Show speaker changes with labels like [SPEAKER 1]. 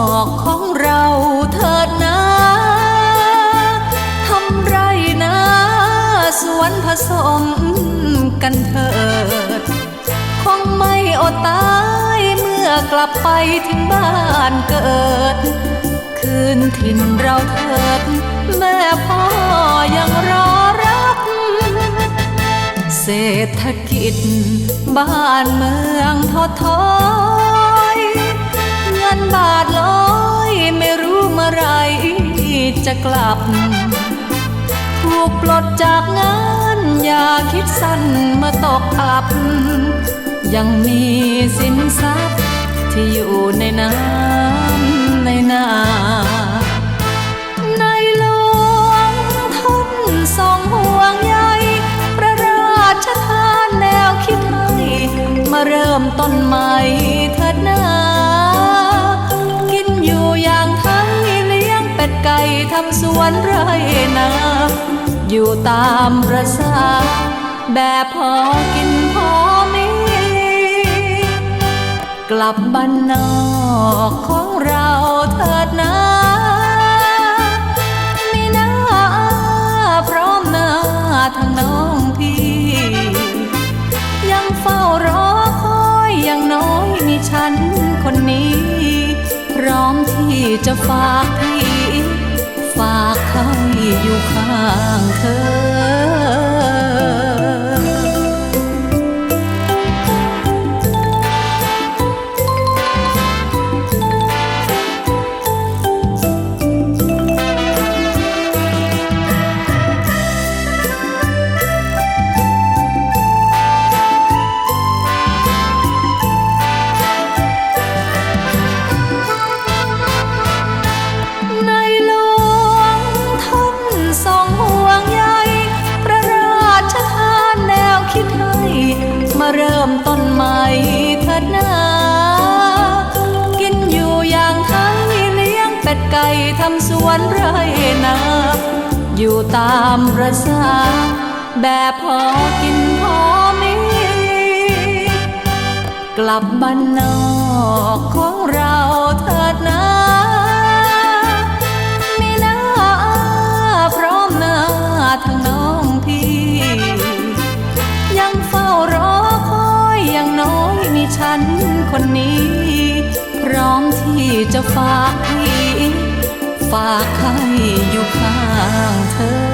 [SPEAKER 1] อกของเราเถิดนะทำไรนะสวนผสมกันเถิด คงไม่อดตายเมื่อกลับไปถึงบ้านเกิด คืนถิ่นเราเถิด แม่พ่อยังรอรับ เศรษฐกิจบ้านเมืองทอทอ บาทลอยไม่รู้เมื่อไรจะกลับ ถูกปลดจากงานอย่าคิดสั้นเมื่อตกอับ ยังมีสินทรัพย์ที่อยู่ในน้ำในนาในหลวงทนทรงห่วงใยพระราชทานแนวคิดให้มาเริ่มต้นใหม่ ก่ทำสวนไรนาอยู่ตามประสาแบบพอกินพอมี กลับบ้านนอกของเราเถิดนะมีหน้าพร้อมหน้าทั้งน้องพี่ ยังเฝ้ารอคอยอย่างน้อยมีฉันคนนี้ พร้อมที่จะฝากพี่ ฝากเขาอยู่ข้างเธอ ใหม่เถิดนากินอยู่อย่างไทยเลี้ยงเป็ดไก่ทำสวนไร่นา อยู่ตามประสาแบบพอกินพอมี กลับบ้านนอกของเราเถิดนะ จะฝากพี่ ฝากให้อยู่ข้างเธอ